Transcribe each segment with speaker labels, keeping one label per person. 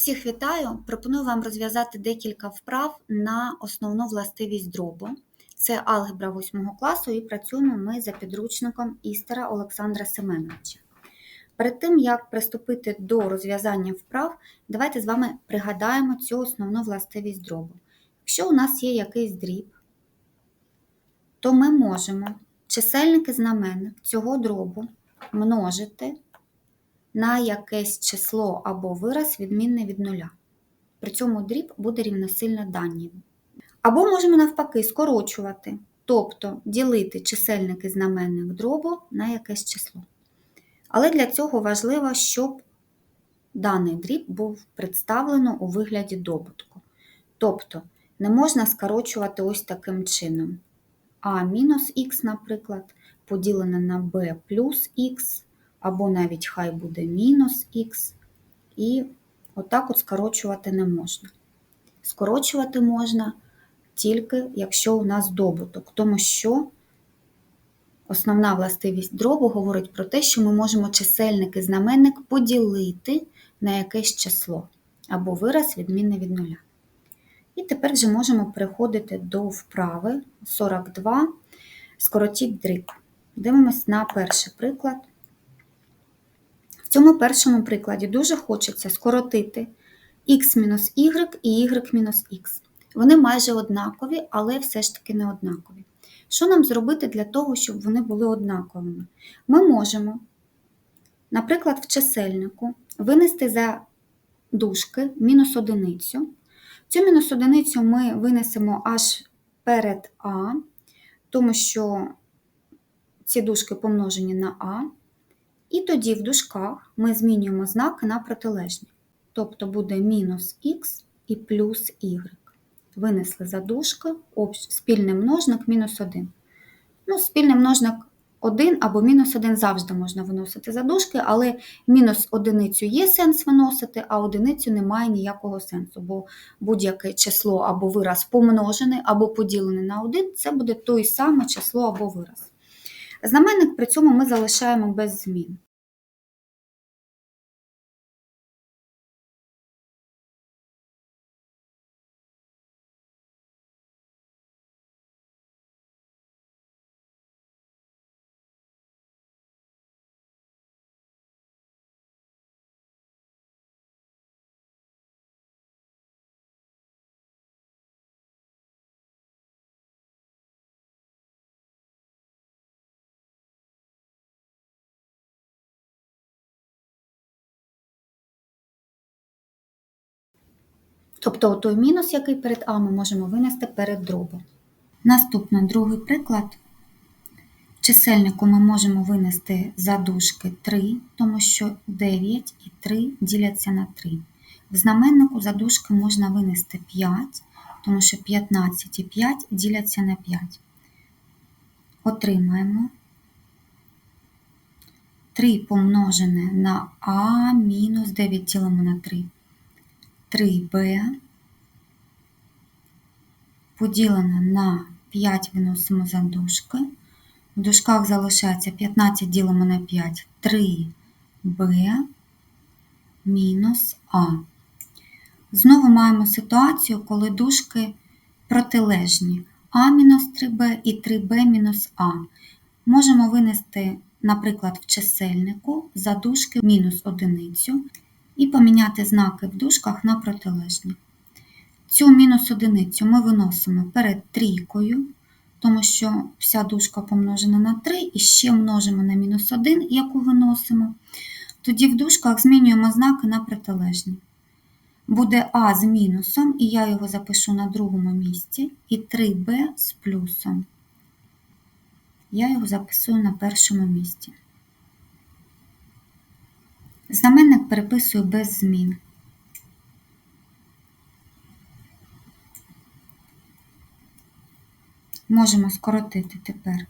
Speaker 1: Всіх вітаю! Пропоную вам розв'язати декілька вправ на основну властивість дробу. Це алгебра 8 класу і працюємо ми за підручником Істера Олександра Семеновича. Перед тим, як приступити до розв'язання вправ, давайте з вами пригадаємо цю основну властивість дробу. Якщо у нас є якийсь дріб, то ми можемо чисельник і знаменник цього дробу множити на якесь число або вираз відмінне від нуля. При цьому дріб буде рівносильно дані. Або можемо навпаки скорочувати, тобто ділити чисельник і знаменник дробу на якесь число. Але для цього важливо, щоб даний дріб був представлено у вигляді добутку. Тобто не можна скорочувати ось таким чином. А мінус х, наприклад, поділене на b плюс х, або навіть хай буде мінус х, і отак от скорочувати не можна. Скорочувати можна тільки, якщо у нас добуток, тому що основна властивість дробу говорить про те, що ми можемо чисельник і знаменник поділити на якесь число або вираз відмінне від нуля. І тепер вже можемо переходити до вправи 42. Скоротіть дріб. Дивимось на перший приклад. Цьому першому прикладі дуже хочеться скоротити x-y і y-x. Вони майже однакові, але все ж таки не однакові. Що нам зробити для того, щоб вони були однаковими? Ми можемо, наприклад, в чисельнику винести за дужки мінус одиницю. Цю мінус одиницю ми винесемо аж перед А, тому що ці дужки помножені на А. І тоді в дужках ми змінюємо знаки на протилежні. Тобто буде мінус х і плюс y. Винесли за дужки, спільний множник мінус 1. Ну, Спільний множник 1 або мінус 1 завжди можна виносити за дужки, але мінус одиницю є сенс виносити, а одиницю немає ніякого сенсу, бо будь-яке число або вираз помножене, або поділене на 1 це буде той саме число або вираз. Знаменник при цьому ми залишаємо без змін. Тобто той мінус, який перед А, ми можемо винести перед дробом. Наступний другий приклад. В чисельнику ми можемо винести за дужки 3, тому що 9 і 3 діляться на 3. В знаменнику за дужки можна винести 5, тому що 15 і 5 діляться на 5. Отримаємо 3 помножене на А мінус 9 ділимо на 3. 3b поділене на 5 виносимо за дужки. В дужках залишається 15 ділимо на 5, 3b мінус А. Знову маємо ситуацію, коли дужки протилежні А мінус 3b і 3b мінус А. Можемо винести, наприклад, в чисельнику за дужки мінус одиницю і поміняти знаки в дужках на протилежні. Цю мінус одиницю ми виносимо перед трійкою, тому що вся дужка помножена на 3 і ще множимо на мінус 1, яку виносимо. Тоді в дужках змінюємо знаки на протилежні. Буде А з мінусом, і я його запишу на другому місці, і 3Б з плюсом. Я його записую на першому місці. Знаменник переписую без змін. Можемо скоротити тепер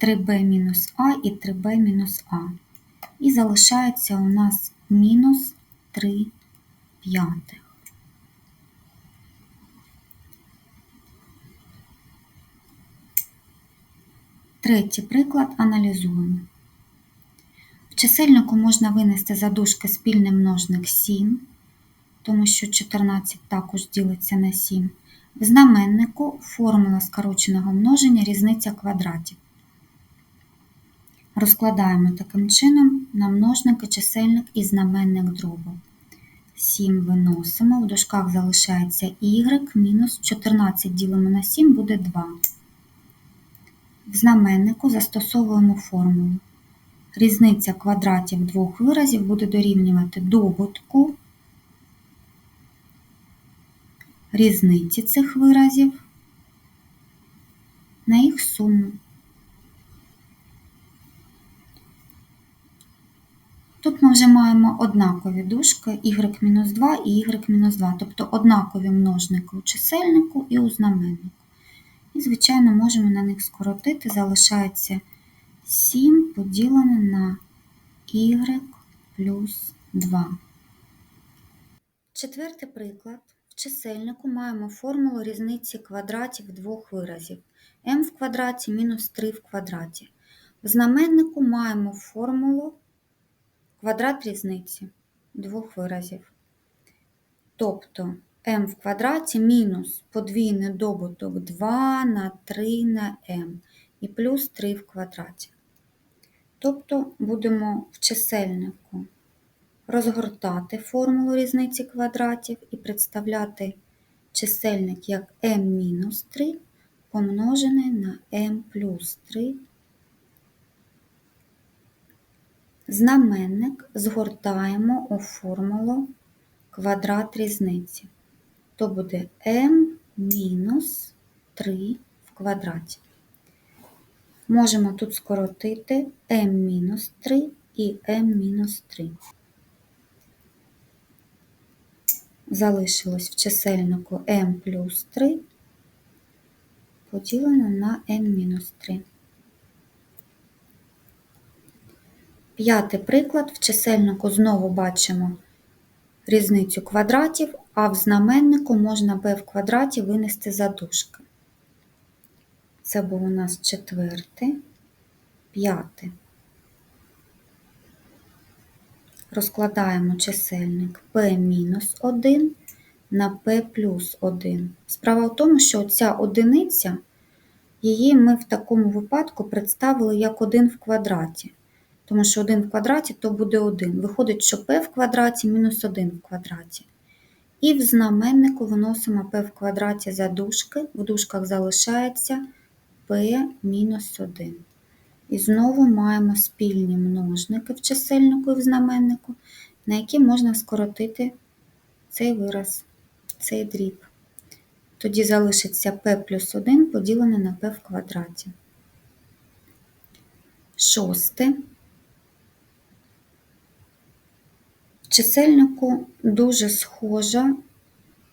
Speaker 1: 3b мінус А і 3b мінус А. І залишається у нас мінус 3 п'ятих. Третій приклад аналізуємо чисельнику можна винести за дужки спільний множник 7, тому що 14 також ділиться на 7. В знаменнику формула скороченого множення різниця квадратів. Розкладаємо таким чином на множники чисельник і знаменник дробу. 7 виносимо, в дужках залишається y, мінус 14 ділимо на 7 буде 2. В знаменнику застосовуємо формулу. Різниця квадратів двох виразів буде дорівнювати добутку різниці цих виразів на їх суму. Тут ми вже маємо однакові дужки y-2 і y-2, тобто однакові множники у чисельнику і у знаменнику. І, звичайно, можемо на них скоротити, залишається 7 поділене на y плюс 2. Четвертий приклад. В чисельнику маємо формулу різниці квадратів двох виразів m в квадраті мінус 3 в квадраті. В знаменнику маємо формулу квадрат різниці двох виразів. Тобто m в квадраті мінус подвійний добуток 2 на 3 на m і плюс 3 в квадраті. Тобто будемо в чисельнику розгортати формулу різниці квадратів і представляти чисельник як m-3 помножене на m плюс 3. Знаменник згортаємо у формулу квадрат різниці. То буде m мінус 3 в квадраті. Можемо тут скоротити m-3 і m-3. Залишилось в чисельнику m плюс 3 поділено на m мінус 3. П'ятий приклад. В чисельнику знову бачимо різницю квадратів, а в знаменнику можна b в квадраті винести за дужки. Це був у нас четвертий, п'ятий. Розкладаємо чисельник p-1 на p плюс 1. Справа в тому, що ця одиниця, її ми в такому випадку представили як 1 в квадраті. Тому що 1 в квадраті то буде 1. Виходить, що p в квадраті мінус 1 в квадраті. І в знаменнику виносимо p в квадраті за дужки, в дужках залишається p мінус 1. І знову маємо спільні множники в чисельнику і в знаменнику, на які можна скоротити цей вираз, цей дріб. Тоді залишиться p плюс 1 поділене на p в квадраті. Шосте. В чисельнику дуже схожа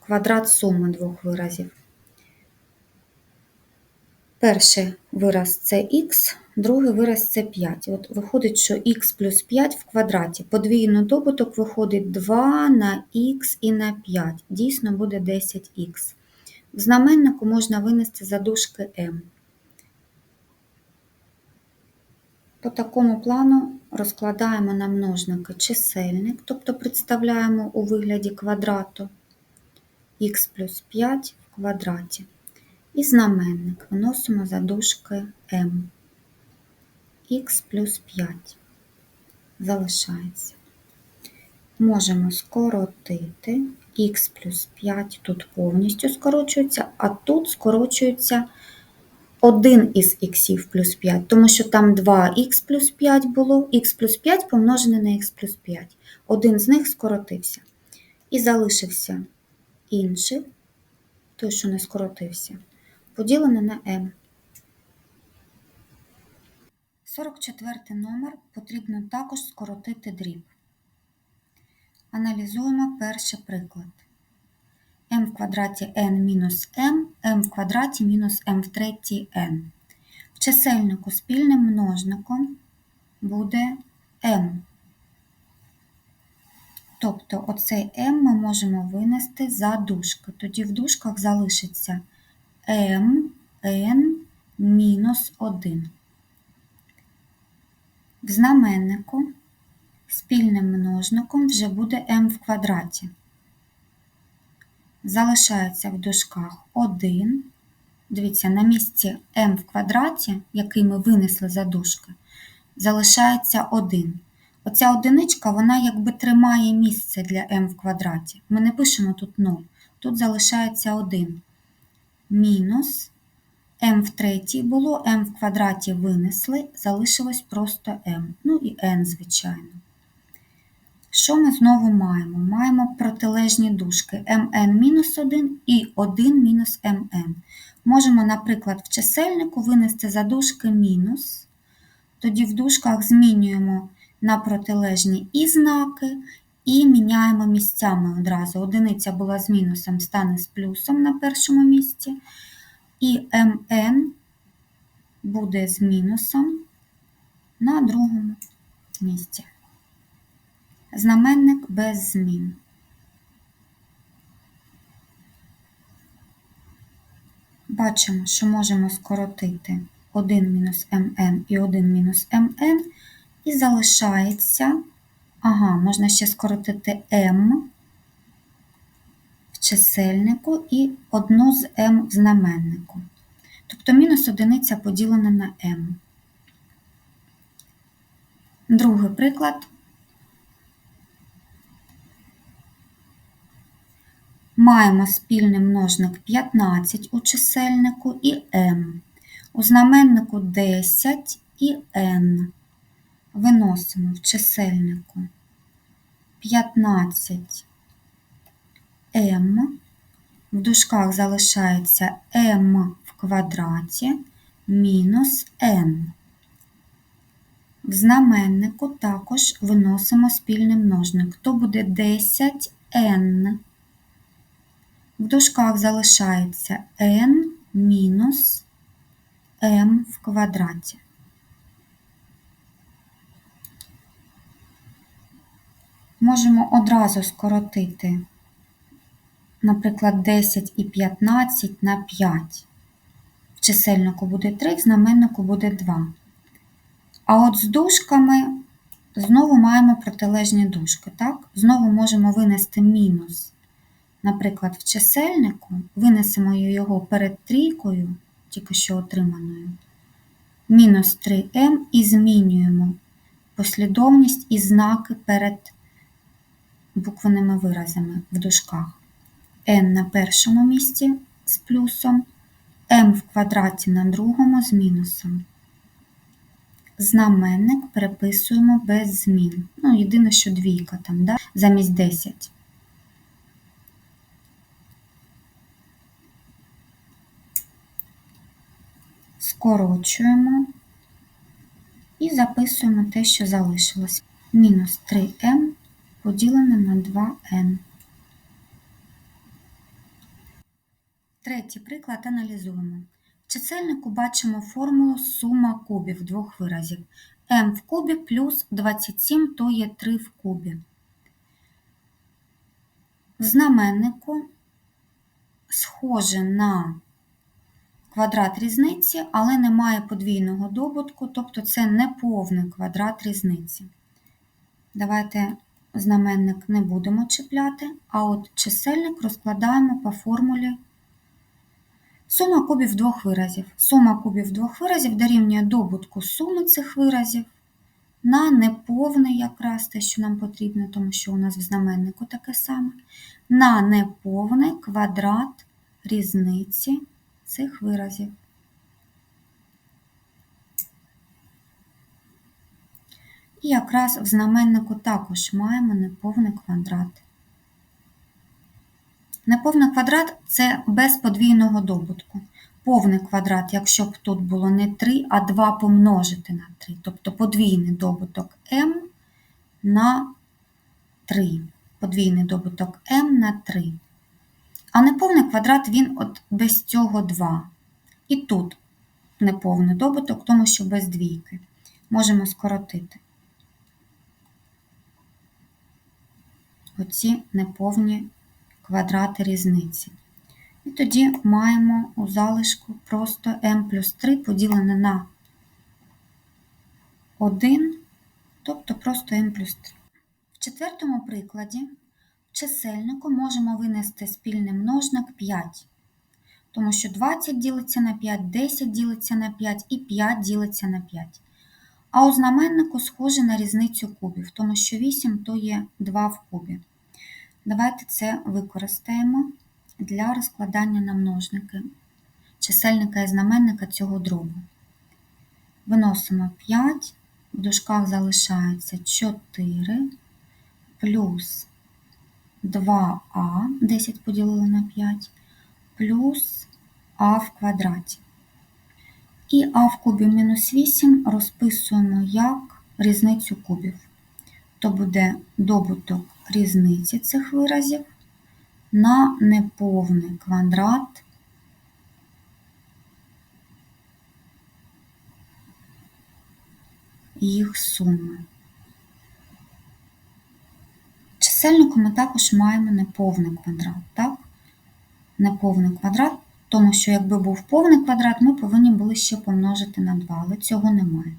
Speaker 1: квадрат суми двох виразів. Перший вираз це х, другий вираз це 5. От Виходить, що х плюс 5 в квадраті. Подвійний добуток виходить 2 на х і на 5. Дійсно буде 10х. В знаменнику можна винести задушки m. По такому плану розкладаємо на множники чисельник, тобто представляємо у вигляді квадрату х плюс 5 в квадраті. І знаменник виносимо за дужки m. х плюс 5 залишається. Можемо скоротити х плюс 5, тут повністю скорочується, а тут скорочується один із х плюс 5, тому що там 2х плюс 5 було, х плюс 5 помножене на х плюс 5. Один з них скоротився. І залишився інший, той, що не скоротився поділене на m. 44 номер потрібно також скоротити дріб. Аналізуємо перший приклад. m в квадраті n мінус m, m в квадраті мінус m в третій n. В чисельнику спільним множником буде m. Тобто оцей m ми можемо винести за дужки. Тоді в дужках залишиться m n мінус 1. В знаменнику спільним множником вже буде m в квадраті. залишається в дужках 1. Дивіться, на місці m в квадраті, який ми винесли за дужки, залишається 1. Оця одиничка, вона якби тримає місце для m в квадраті. Ми не пишемо тут 0. Тут залишається 1. Мінус m в третій було, m в квадраті винесли, залишилось просто m. Ну і n, звичайно. Що ми знову маємо? Маємо протилежні дужки mn-1 і 1 мінус mn. Можемо, наприклад, в чисельнику винести за дужки мінус. Тоді в дужках змінюємо на протилежні і знаки, і міняємо місцями одразу. Одиниця була з мінусом, стане з плюсом на першому місці. І mn буде з мінусом на другому місці. Знаменник без змін. Бачимо, що можемо скоротити 1 мінус mn і 1 мінус mn, і залишається, ага, можна ще скоротити m в чисельнику і одну з m в знаменнику. Тобто мінус одиниця поділена на m. Другий приклад. Маємо спільний множник 15 у чисельнику і m. У знаменнику 10 і n. Виносимо в чисельнику 15 m. В дужках залишається m в квадраті мінус n. В знаменнику також виносимо спільний множник. То буде 10n. В дужках залишається n мінус m в квадраті. Можемо одразу скоротити, наприклад, 10 і 15 на 5. В чисельнику буде 3, в знаменнику буде 2. А от з дужками знову маємо протилежні дужки. Так? Знову можемо винести мінус Наприклад, в чисельнику винесемо його перед трійкою, тільки що отриманою, мінус 3m і змінюємо послідовність і знаки перед буквеними виразами в дужках. n на першому місці з плюсом, m в квадраті на другому з мінусом. Знаменник переписуємо без змін. Ну, єдине, що двійка там, да? замість 10. скорочуємо і записуємо те, що залишилось. Мінус 3m поділене на 2n. Третій приклад аналізуємо. В чисельнику бачимо формулу сума кубів двох виразів. m в кубі плюс 27 то є 3 в кубі. В знаменнику схоже на квадрат різниці, але немає подвійного добутку, тобто це не повний квадрат різниці. Давайте знаменник не будемо чіпляти, а от чисельник розкладаємо по формулі сума кубів двох виразів. Сума кубів двох виразів дорівнює добутку суми цих виразів на неповний якраз те, що нам потрібно, тому що у нас в знаменнику таке саме, на неповний квадрат різниці цих виразів. І якраз в знаменнику також маємо неповний квадрат. Неповний квадрат це без подвійного добутку. Повний квадрат, якщо б тут було не 3, а 2 помножити на 3, тобто подвійний добуток m на 3. Подвійний добуток m на 3. А неповний квадрат він от без цього 2. І тут неповний добуток, тому що без двійки. Можемо скоротити. Оці неповні квадрати різниці. І тоді маємо у залишку просто m плюс 3 поділене на 1, тобто просто m плюс 3. В четвертому прикладі чисельнику можемо винести спільний множник 5, тому що 20 ділиться на 5, 10 ділиться на 5 і 5 ділиться на 5. А у знаменнику схоже на різницю кубів, тому що 8 то є 2 в кубі. Давайте це використаємо для розкладання на множники чисельника і знаменника цього дробу. Виносимо 5, в дужках залишається 4 плюс 2а, 10 поділили на 5, плюс а в квадраті. І а в кубі мінус 8 розписуємо як різницю кубів. То буде добуток різниці цих виразів на неповний квадрат їх суми. Чисельнику ми також маємо неповний квадрат, так? Неповний квадрат, тому що якби був повний квадрат, ми повинні були ще помножити на 2, але цього немає.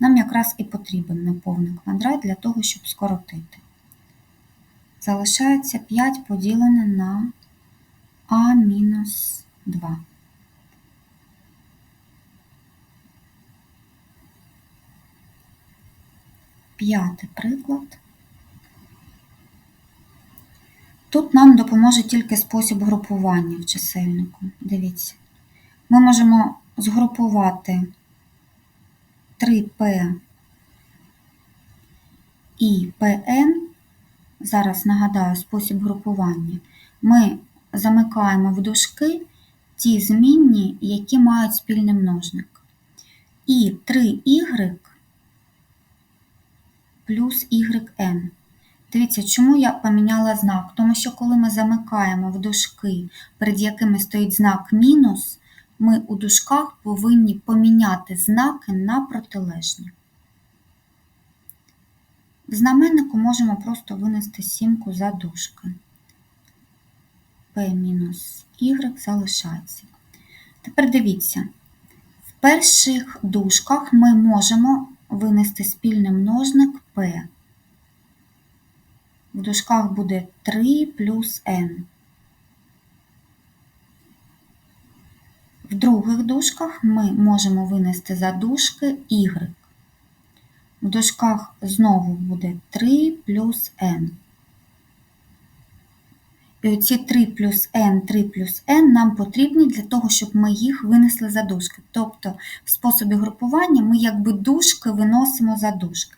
Speaker 1: Нам якраз і потрібен неповний квадрат для того, щоб скоротити. Залишається 5 поділене на а мінус 2. П'ятий приклад. Тут нам допоможе тільки спосіб групування в чисельнику. Дивіться. Ми можемо згрупувати 3P і PN. Зараз нагадаю спосіб групування. Ми замикаємо в дужки ті змінні, які мають спільний множник. І 3y плюс yn. Дивіться, чому я поміняла знак? Тому що коли ми замикаємо в дужки, перед якими стоїть знак мінус, ми у дужках повинні поміняти знаки на протилежні. В знаменнику можемо просто винести сімку за дужки. P мінус y залишається. Тепер дивіться, в перших дужках ми можемо винести спільний множник P. В дужках буде 3 плюс n. В других дужках ми можемо винести за дужки y. В дужках знову буде 3 плюс n. І оці 3 плюс n, 3 плюс n нам потрібні для того, щоб ми їх винесли за дужки. Тобто в способі групування ми якби дужки виносимо за дужки.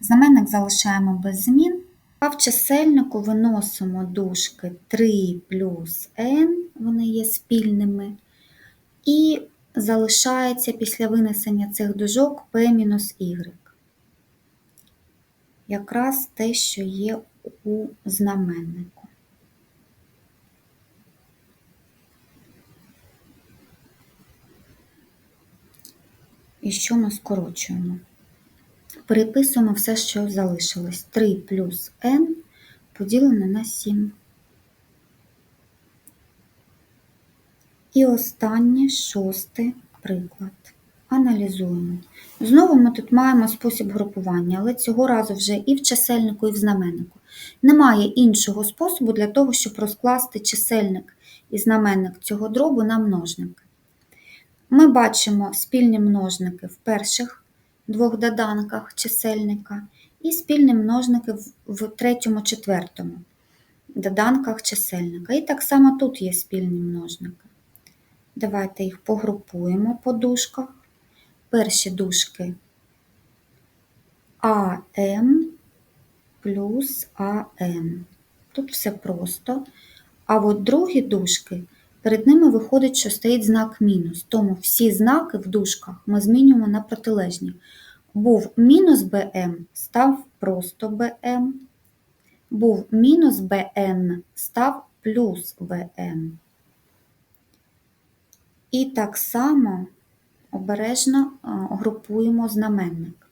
Speaker 1: Знаменник залишаємо без змін. А в чисельнику виносимо дужки 3 плюс n, вони є спільними. І залишається після винесення цих дужок P-y. Якраз те, що є у знаменнику. І що ми скорочуємо? Переписуємо все, що залишилось. 3 плюс n поділене на 7. І останній шостий приклад. Аналізуємо. Знову ми тут маємо спосіб групування, але цього разу вже і в чисельнику, і в знаменнику. Немає іншого способу для того, щоб розкласти чисельник і знаменник цього дробу на множники. Ми бачимо спільні множники в перших двох доданках чисельника і спільні множники в третьому, четвертому доданках чисельника. І так само тут є спільні множники. Давайте їх погрупуємо по дужках. Перші дужки АМ плюс АН. Тут все просто. А от другі дужки, перед ними виходить, що стоїть знак мінус. Тому всі знаки в дужках ми змінюємо на протилежні. Був мінус БМ, став просто БМ. Був мінус БН, став плюс БН. І так само обережно групуємо знаменник.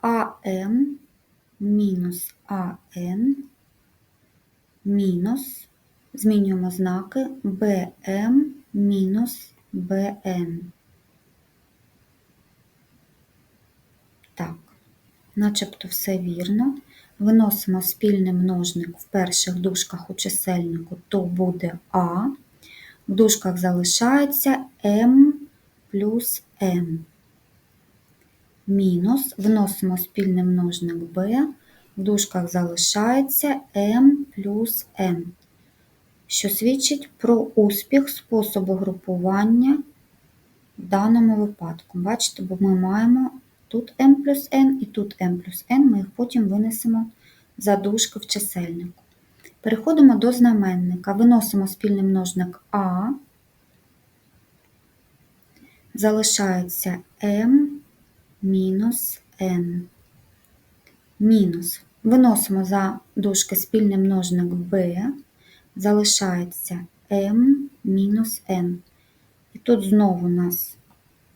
Speaker 1: АМ мінус АН мінус, змінюємо знаки БМ мінус БН. Так, начебто все вірно. Виносимо спільний множник в перших дужках у чисельнику, то буде А. В дужках залишається m плюс n. Мінус. Вносимо спільний множник b. В дужках залишається m плюс n, що свідчить про успіх способу групування в даному випадку. Бачите, бо ми маємо тут m плюс n і тут m плюс n, ми їх потім винесемо за дужки в чисельнику. Переходимо до знаменника. Виносимо спільний множник А, залишається m мінус n. Мінус. Виносимо за дужки спільний множник b, залишається m мінус n. І тут знову у нас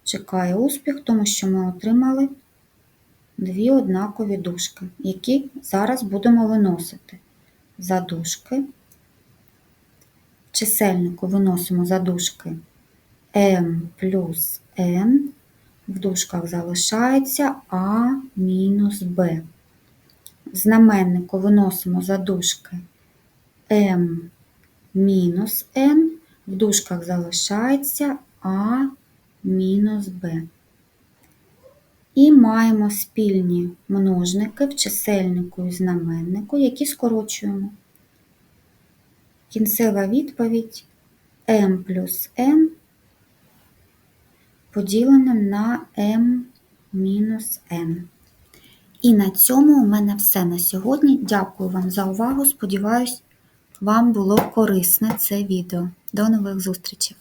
Speaker 1: чекає успіх, тому що ми отримали дві однакові дужки, які зараз будемо виносити за дужки. В чисельнику виносимо за дужки m плюс n, в дужках залишається a мінус b. В знаменнику виносимо за дужки m мінус n, в дужках залишається a мінус b. І маємо спільні множники в чисельнику і знаменнику, які скорочуємо. Кінцева відповідь m плюс n поділене на m мінус n. І на цьому у мене все на сьогодні. Дякую вам за увагу. Сподіваюсь, вам було корисне це відео. До нових зустрічей!